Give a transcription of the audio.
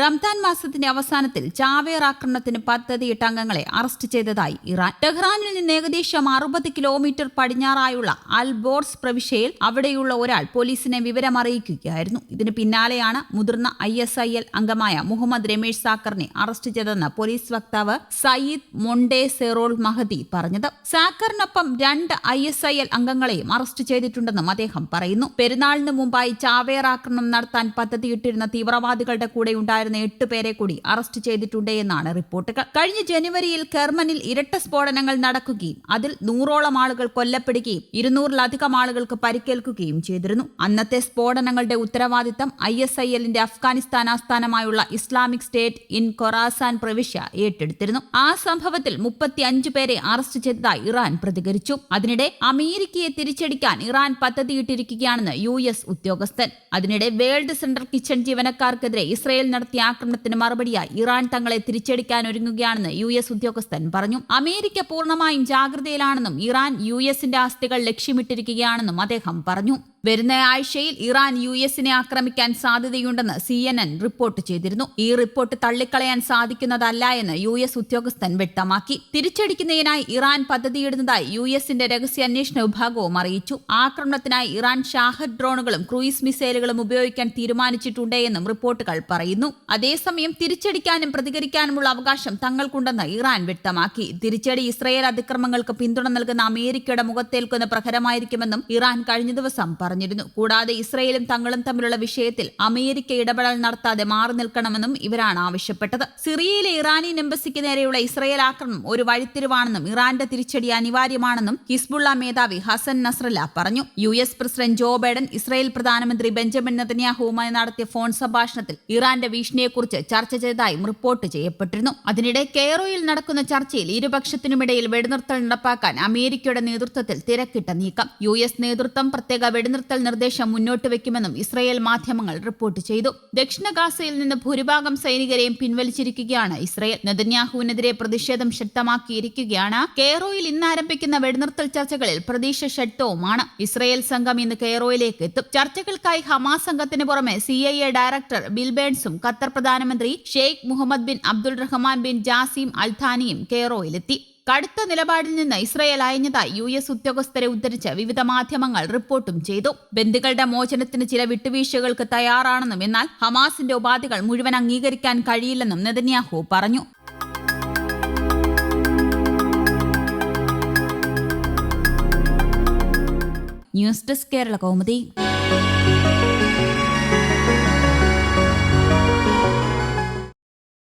റംസാൻ മാസത്തിന്റെ അവസാനത്തിൽ ചാവേർ ആക്രമണത്തിന് പദ്ധതിയിട്ട അംഗങ്ങളെ അറസ്റ്റ് ചെയ്തതായി ഇറാൻ. ടെഹ്റാനിൽ നിന്ന് ഏകദേശം അറുപത് കിലോമീറ്റർ പടിഞ്ഞാറായുള്ള അൽ ബോർസ് പ്രവിശ്യയിൽ അവിടെയുള്ള ഒരാൾ പോലീസിനെ വിവരം അറിയിക്കുകയായിരുന്നു ഇതിന് പിന്നാലെയാണ് മുതിർന്ന ഐ എസ് ഐ എൽ അംഗമായ മുഹമ്മദ് രമേഷ് സാക്കറിനെ അറസ്റ്റ് ചെയ്തതെന്ന് പോലീസ് വക്താവ് സയ്യിദ് മൊണ്ടേ സെറോൾ മഹദി പറഞ്ഞത്. സാക്കറിനൊപ്പം രണ്ട് ഐ എസ് ഐ എൽ അംഗങ്ങളെയും അറസ്റ്റ് ചെയ്തിട്ടുണ്ടെന്നും അദ്ദേഹം പറയുന്നു. പെരുന്നാളിന് മുമ്പായി ചാവേർ ആക്രമണം നടത്താൻ പദ്ധതിയിട്ടിരുന്ന തീവ്രവാദികളുടെ കൂടെ ഉണ്ടായിരുന്ന എട്ട് പേരെ കൂടി അറസ്റ്റ് ചെയ്തിട്ടുണ്ട് എന്നാണ് റിപ്പോർട്ടുകൾ. കഴിഞ്ഞ ജനുവരിയിൽ കെർമനിൽ ഇരട്ട സ്ഫോടനങ്ങൾ നടക്കുകയും അതിൽ നൂറോളം ആളുകൾ കൊല്ലപ്പെടുകയും ഇരുന്നൂറിലധികം ആളുകൾക്ക് പരിക്കേൽക്കുകയും ചെയ്തിരുന്നു. അന്നത്തെ സ്ഫോടനങ്ങളുടെ ഉത്തരവാദിത്തം ഐ എസ് ഐ എല്ലിന്റെ അഫ്ഗാനിസ്ഥാൻ ആസ്ഥാനമായുള്ള ഇസ്ലാമിക് സ്റ്റേറ്റ് ഇൻ കൊറാസാൻ പ്രവിശ്യ ഏറ്റെടുത്തിരുന്നു. ആ സംഭവത്തിൽ മുപ്പത്തി അഞ്ച് പേരെ അറസ്റ്റ് ചെയ്തതായി ഇറാൻ പ്രതികരിച്ചു. അതിനിടെ അമേരിക്കയെ തിരിച്ചടിക്കാൻ ഇറാൻ പദ്ധതിയിട്ടിരിക്കുകയാണെന്ന് യു എസ് ഉദ്യോഗസ്ഥൻ. അതിനിടെ വേൾഡ് സെന്റർ കിച്ചൺ ജീവനക്കാർക്കെതിരെ ഇസ്രയേൽ നടത്തിയ ആക്രമണത്തിന് മറുപടിയായി ഇറാൻ തങ്ങളെ തിരിച്ചടിക്കാൻ ഒരുങ്ങുകയാണെന്ന് യു എസ് ഉദ്യോഗസ്ഥൻ പറഞ്ഞു. അമേരിക്ക പൂർണമായും ജാഗ്രതയിലാണെന്നും ഇറാൻ യു എസിന്റെ ആസ്തികൾ ലക്ഷ്യമിട്ടിരിക്കുകയാണെന്നും അദ്ദേഹം പറഞ്ഞു. വരുന്ന ആഴ്ചയിൽ ഇറാൻ യു എസിനെ ആക്രമിക്കാൻ സാധ്യതയുണ്ടെന്ന് സി എൻ എൻ റിപ്പോർട്ട് ചെയ്തിരുന്നു. ഈ റിപ്പോർട്ട് തള്ളിക്കളയാൻ സാധിക്കുന്നതല്ല എന്ന് യു എസ് ഉദ്യോഗസ്ഥൻ വ്യക്തമാക്കി. തിരിച്ചടിക്കുന്നതിനായി ഇറാൻ പദ്ധതിയിടുന്നതായി യു എസിന്റെ രഹസ്യാന്വേഷണ വിഭാഗവും അറിയിച്ചു. ആക്രമണത്തിനായി ഇറാൻ ഷാഹദ് ഡ്രോണുകളും ക്രൂയിസ് മിസൈലുകളും ഉപയോഗിക്കാൻ തീരുമാനിച്ചിട്ടുണ്ട് എന്നും റിപ്പോർട്ടുകൾ പറയുന്നു. അതേസമയം തിരിച്ചടിക്കാനും പ്രതികരിക്കാനുമുള്ള അവകാശം തങ്ങൾക്കുണ്ടെന്ന് ഇറാൻ വ്യക്തമാക്കി. തിരിച്ചടി ഇസ്രയേൽ അതിക്രമങ്ങൾക്ക് പിന്തുണ നൽകുന്ന അമേരിക്കയുടെ മുഖത്തേൽക്കുന്ന പ്രഹരമായിരിക്കുമെന്നും ഇറാൻ കഴിഞ്ഞ ദിവസം പറഞ്ഞിരുന്നു. കൂടാതെ ഇസ്രയേലും തങ്ങളും തമ്മിലുള്ള വിഷയത്തിൽ അമേരിക്ക ഇടപെടൽ നടത്താതെ മാറി നിൽക്കണമെന്നും ഇവരാണ് ആവശ്യപ്പെട്ടത്. സിറിയയിലെ ഇറാനിയൻ എംബസിക്ക് നേരെയുള്ള ഇസ്രയേൽ ആക്രമണം ഒരു വഴിത്തിരിവാണെന്നും ഇറാന്റെ തിരിച്ചടി അനിവാര്യമാണെന്നും ഹിസ്ബുള്ള മേധാവി ഹസൻ നസ്രല്ല പറഞ്ഞു. U S president Joe Biden Israel പ്രധാനമന്ത്രി ബെഞ്ചമിൻ നെതന്യാഹുവുമായി നടത്തിയ ഫോൺ സംഭാഷണത്തിൽ ഇറാന്റെ ഭീഷണിയെക്കുറിച്ച് ചർച്ച ചെയ്തതായും റിപ്പോർട്ട് ചെയ്യപ്പെട്ടിരുന്നു. അതിനിടെ കെയറോയിൽ നടക്കുന്ന ചർച്ചയിൽ ഇരുപക്ഷത്തിനുമിടയിൽ വെടിനിർത്തൽ നടപ്പാക്കാൻ അമേരിക്കയുടെ നേതൃത്വത്തിൽ തിരക്കിട്ട നീക്കം. യു എസ് നേതൃത്വം പ്രത്യേക വെടിനിർത്തൽ നിർദ്ദേശം മുന്നോട്ട് വെക്കുമെന്നും ഇസ്രയേൽ മാധ്യമങ്ങൾ റിപ്പോർട്ട് ചെയ്തു. ദക്ഷിണ ഗാസയിൽ നിന്ന് ഭൂരിഭാഗം സൈനികരെയും പിൻവലിച്ചിരിക്കുകയാണ് ഇസ്രയേൽ. നെതന്യാഹുവിനെതിരെ പ്രതിഷേധം ശക്തമാക്കിയിരിക്കുകയാണ്. കെയറോയിൽ ഇന്ന് ആരംഭിക്കുന്ന വെടിനിർത്തൽ ചർച്ചകളിൽ പ്രതീക്ഷ ഷട്ടവുമാണ് ഇസ്രയേൽ സംഘം ഇന്ന് കെയറോയിലേക്ക് എത്തും. ചർച്ചകൾക്കായി ഹമാസ് സംഘത്തിന് പുറമെ സി ഐ എ ഡയറക്ടർ ബിൽബേൺസും ഖത്തർ പ്രധാനമന്ത്രി Sheikh Mohammed bin Abdul Rahman bin Jassim Al അൽഥാനിയും കെയറോയിലെത്തി. കടുത്ത നിലപാടിൽ നിന്ന് ഇസ്രയേൽ അയഞ്ഞതായി യു എസ് ഉദ്യോഗസ്ഥരെ ഉദ്ധരിച്ച് വിവിധ മാധ്യമങ്ങൾ റിപ്പോർട്ടും ചെയ്തു. ബന്ധുക്കളുടെ മോചനത്തിന് ചില വിട്ടുവീഴ്ചകൾക്ക് തയ്യാറാണെന്നും എന്നാൽ ഹമാസിന്റെ ഉപാധികൾ മുഴുവൻ അംഗീകരിക്കാൻ കഴിയില്ലെന്നും നെതന്യാഹു പറഞ്ഞു. News desk Kerala Kaumudi.